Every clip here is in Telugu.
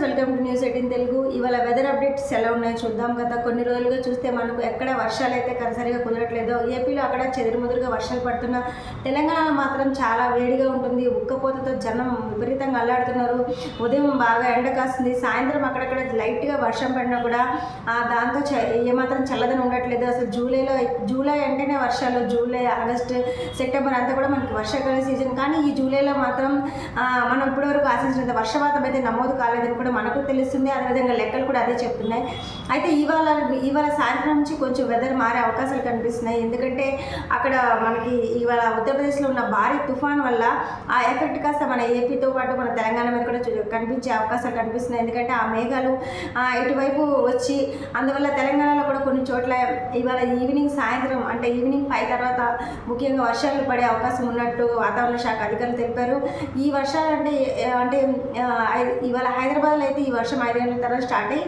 Welcome to news eighteen Telugu ఇవాళ వెదర్ అప్డేట్స్ ఎలా ఉన్నాయో చూద్దాం గత కొన్ని రోజులుగా చూస్తే మనకు ఎక్కడ వర్షాలు అయితే కనసరిగా కుదరట్లేదు ఏపీలో అక్కడ చెదురుముదురుగా వర్షాలు పడుతున్న తెలంగాణలో మాత్రం చాలా వేడిగా ఉంటుంది. ఉక్కపోతతో జనం విపరీతంగా అల్లాడుతున్నారు. ఉదయం బాగా ఎండ కాస్తుంది. సాయంత్రం అక్కడక్కడ లైట్గా వర్షం పడినా కూడా దాంతో చ- ఏమాత్రం చల్లదని ఉండట్లేదు. అసలు జూలైలో జూలై అంటేనే వర్షాలు. జూలై ఆగస్ట్ సెప్టెంబర్ అంతా కూడా మనకి వర్షాకాల సీజన్. కానీ ఈ జూలైలో మాత్రం మనం ఇప్పటివరకు ఆశించినంత వర్షపాతం అయితే నమోదు కాలేదని కూడా మనకు తెలుస్తుంది అదేవిధంగా లెక్కలు కూడా అదే చెప్తున్నాయి. అయితే ఇవాళ ఇవాళ సాయంత్రం నుంచి కొంచెం వెదర్ మారే అవకాశాలు కనిపిస్తున్నాయి. ఎందుకంటే అక్కడ మనకి ఇవాళ ఉత్తరప్రదేశ్లో ఉన్న భారీ తుఫాన్ వల్ల ఆ ఎఫెక్ట్ కాస్త మన ఏపీతో పాటు మన తెలంగాణ మీద కూడా కనిపించే అవకాశాలు కనిపిస్తున్నాయి. ఎందుకంటే ఆ మేఘాలు ఇటువైపు వచ్చి అందువల్ల తెలంగాణలో కూడా కొన్ని చోట్ల ఇవాళ ఈవినింగ్ సాయంత్రం అంటే ఈవినింగ్ ఫైవ్ తర్వాత ముఖ్యంగా వర్షాలు పడే అవకాశం ఉన్నట్టు వాతావరణ శాఖ అధికారులు తెలిపారు. ఈ వర్షాలు అంటే అంటే ఇవాళ హైదరాబాద్ ఇవాళ అయితే ఈ వర్షం ఐదు గంటల తర్వాత స్టార్ట్ అయ్యి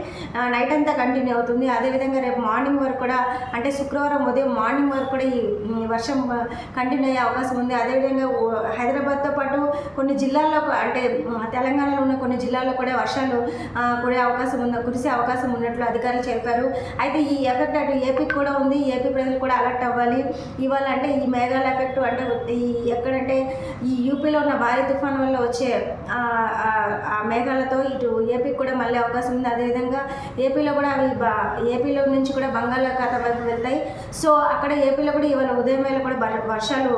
నైట్ అంతా కంటిన్యూ అవుతుంది. అదేవిధంగా రేపు మార్నింగ్ వరకు కూడా అంటే శుక్రవారం ఉదయం మార్నింగ్ వరకు కూడా ఈ వర్షం కంటిన్యూ అయ్యే అవకాశం ఉంది. అదేవిధంగా హైదరాబాద్తో పాటు కొన్ని జిల్లాల్లో అంటే తెలంగాణలో ఉన్న కొన్ని జిల్లాల్లో కూడా వర్షాలు కూడా అవకాశం ఉన్న కురిసే అవకాశం ఉన్నట్లు అధికారులు చెప్పారు. అయితే ఈ ఎఫెక్ట్ అటు ఏపీకి కూడా ఉంది. ఏపీ ప్రజలు కూడా అలర్ట్ అవ్వాలి. ఇవాళ అంటే ఈ మేఘాల ఎఫెక్ట్ అంటే ఈ ఎక్కడంటే ఈ యూపీలో ఉన్న భారీ తుఫాన్ వల్ల వచ్చే ఆ, మేఘాలతో ఇటు ఏపీకి కూడా మళ్ళీ అవకాశం ఉంది. అదేవిధంగా ఏపీలో కూడా అవి బా ఏపీలో నుంచి కూడా బంగాళాఖాతం వైపు వెళ్తాయి. సో అక్కడ ఏపీలో కూడా ఇవాళ ఉదయం వేళ కూడా వర్షాలు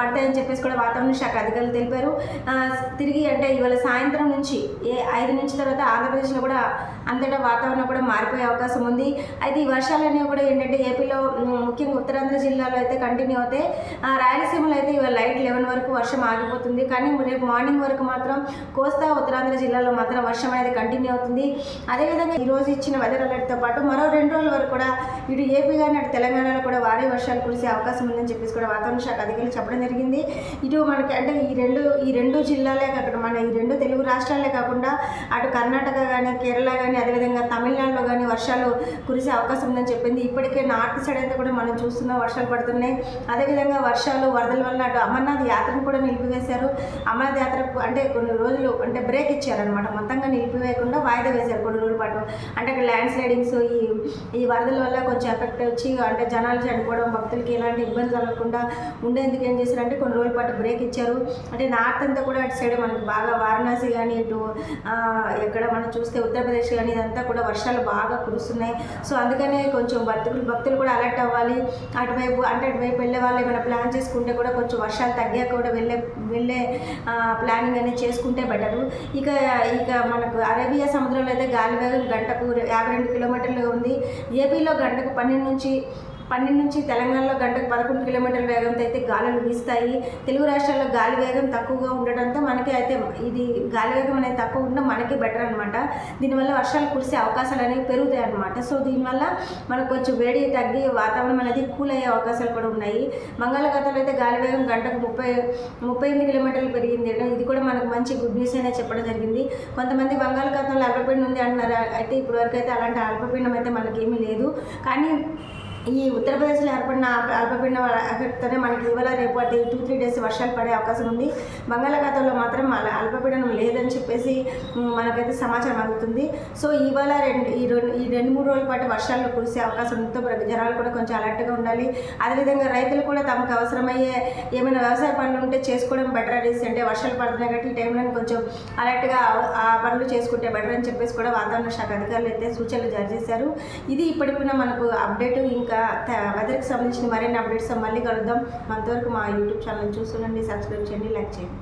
పడతాయని చెప్పేసి కూడా వాతావరణ శాఖ అధికారులు తెలిపారు. ఆ, తిరిగి అంటే ఇవాళ సాయంత్రం నుంచి ఏ ఐదు నుంచి తర్వాత ఆంధ్రప్రదేశ్లో కూడా అంతటా వాతావరణం కూడా మారిపోయే అవకాశం ఉంది. అయితే ఈ వర్షాలు అనేవి కూడా ఏంటంటే ఏపీలో ముఖ్యంగా ఉత్తరాంధ్ర జిల్లాలో అయితే కంటిన్యూ అవుతాయి. రాయలసీమలో అయితే ఇవాళ లైట్ లెవెన్ వరకు వర్షం ఆగిపోతుంది. కానీ రేపు మార్నింగ్ వరకు మాత్రం కోస్తా ఉత్తరాంధ్ర జిల్లాలో మాత్రం వర్షం అనేది కంటిన్యూ అవుతుంది. అదేవిధంగా ఈరోజు ఇచ్చిన వెదర్ అలర్ట్తో పాటు మరో రెండు రోజుల వరకు కూడా ఇటు ఏపీ కానీ అటు తెలంగాణలో కూడా భారీ వర్షాలు కురిసే అవకాశం ఉందని చెప్పేసి కూడా వాతావరణ శాఖ అధికారులు చెప్పడం జరిగింది. ఇటు మనకి అంటే ఈ రెండు ఈ రెండు జిల్లాలే కాకుండా మన ఈ రెండు తెలుగు రాష్ట్రాలే కాకుండా అటు కర్ణాటక కానీ కేరళ కానీ అదేవిధంగా తమిళనాడులో కానీ వర్షాలు కురిసే అవకాశం ఉందని చెప్పింది. ఇప్పటికే నార్త్ సైడ్ అయితే కూడా మనం చూస్తున్నాం వర్షాలు పడుతున్నాయి. అదేవిధంగా వర్షాలు వరదల వల్ల అటు అమర్నాథ్ యాత్రను కూడా నిలిపివేశారు. అమర్నాథ్ యాత్రకు అంటే కొన్ని రోజులు అంటే బ్రేక్ ఇచ్చారనమాట మొత్తంగా నిలిపివేయకుండా వాయిదా వేశారు కొన్ని రోజుల పాటు. అంటే అక్కడ ల్యాండ్ స్లైడింగ్స్ ఈ ఈ వరదల వల్ల కొంచెం ఎఫెక్ట్ వచ్చి అంటే జనాలు చనిపోవడం భక్తులకి ఎలాంటి ఇబ్బంది కలగకుండా ఉండేందుకు ఏం చేశారంటే కొన్ని రోజుల పాటు బ్రేక్ ఇచ్చారు. అంటే నార్త్ అంతా కూడా అటు సైడ్ మనకి బాగా వారణాసి కానీ ఇటు ఎక్కడ మనం చూస్తే ఉత్తరప్రదేశ్ కానీ ఇదంతా కూడా వర్షాలు బాగా కురుస్తున్నాయి. సో అందుకనే కొంచెం భక్తులు భక్తులు కూడా అలర్ట్ అవ్వాలి. అటువైపు అంటే అటువైపు వెళ్ళే వాళ్ళు ఏమైనా ప్లాన్ చేసుకుంటే కూడా కొంచెం వర్షాలు తగ్గాక కూడా వెళ్ళే వెళ్ళే ప్లానింగ్ అనేది చేసుకుంటే బెటరు ఇక ఇక మనకు అరేబియా సముద్రంలో అయితే గాలి వేగం గంటకు యాభై రెండు కిలోమీటర్లు ఉంది. ఏపీలో గంటకు పన్నెండు నుంచి పన్నెండు నుంచి తెలంగాణలో గంటకు పదకొండు కిలోమీటర్ల వేగంతో అయితే గాలులు వీస్తాయి. తెలుగు రాష్ట్రాల్లో గాలి వేగం తక్కువగా ఉండడంతో మనకి అయితే ఇది గాలి వేగం అనేది తక్కువ ఉండడం మనకి బెటర్ అనమాట దీనివల్ల వర్షాలు కురిసే అవకాశాలు అనేవి పెరుగుతాయి అనమాట సో దీనివల్ల మనకు కొంచెం వేడి తగ్గి వాతావరణం అనేది కూల్ అయ్యే అవకాశాలు కూడా ఉన్నాయి. బంగాళాఖాతంలో అయితే గాలి వేగం గంటకు ముప్పై ముప్పై ఎనిమిది కిలోమీటర్లు పెరిగింది. ఇది కూడా మనకు మంచి గుడ్ న్యూస్ అనేది చెప్పడం జరిగింది. కొంతమంది బంగాళాఖాతంలో అల్పపీడనం ఉంది అంటున్నారు. అయితే ఇప్పటి వరకు అయితే అలాంటి అల్పపీడనం అయితే మనకేమీ లేదు. కానీ ఈ ఉత్తరప్రదేశ్లో ఏర్పడిన అల్పపీడన ఎఫెక్ట్తోనే మనకి ఇవాళ రేపు అటు టూ త్రీ డేస్ వర్షాలు పడే అవకాశం ఉంది. బంగాళాఖాతంలో మాత్రం అలా అల్పపీడనం లేదని చెప్పేసి మనకైతే సమాచారం అందుతుంది. సో ఇవాళ రెండు ఈ రెండు ఈ రెండు మూడు రోజుల పాటు వర్షాలు కురిసే అవకాశం ఉందో. జనాలు కూడా కొంచెం అలర్ట్గా ఉండాలి. అదేవిధంగా రైతులు కూడా తమకు అవసరమయ్యే ఏమైనా వ్యవసాయ పనులు ఉంటే చేసుకోవడం బెటర్ అనేసి అంటే వర్షాలు పడుతున్నాయి కాబట్టి ఈ టైంలో కొంచెం అలర్ట్గా ఆ పనులు చేసుకుంటే బెటర్ అని చెప్పేసి కూడా వాతావరణ శాఖ అధికారులు అయితే సూచనలు జారీ చేశారు. ఇది ఇప్పటికున్న మనకు అప్డేట్ ఇంకా వెదర్కి సంబంధించిన మరిన్ని అప్డేట్స్ మళ్ళీ కలుద్దాం. అంతవరకు మా యూట్యూబ్ ఛానల్ చూస్తుండండి సబ్స్క్రైబ్ చేయండి లైక్ చేయండి.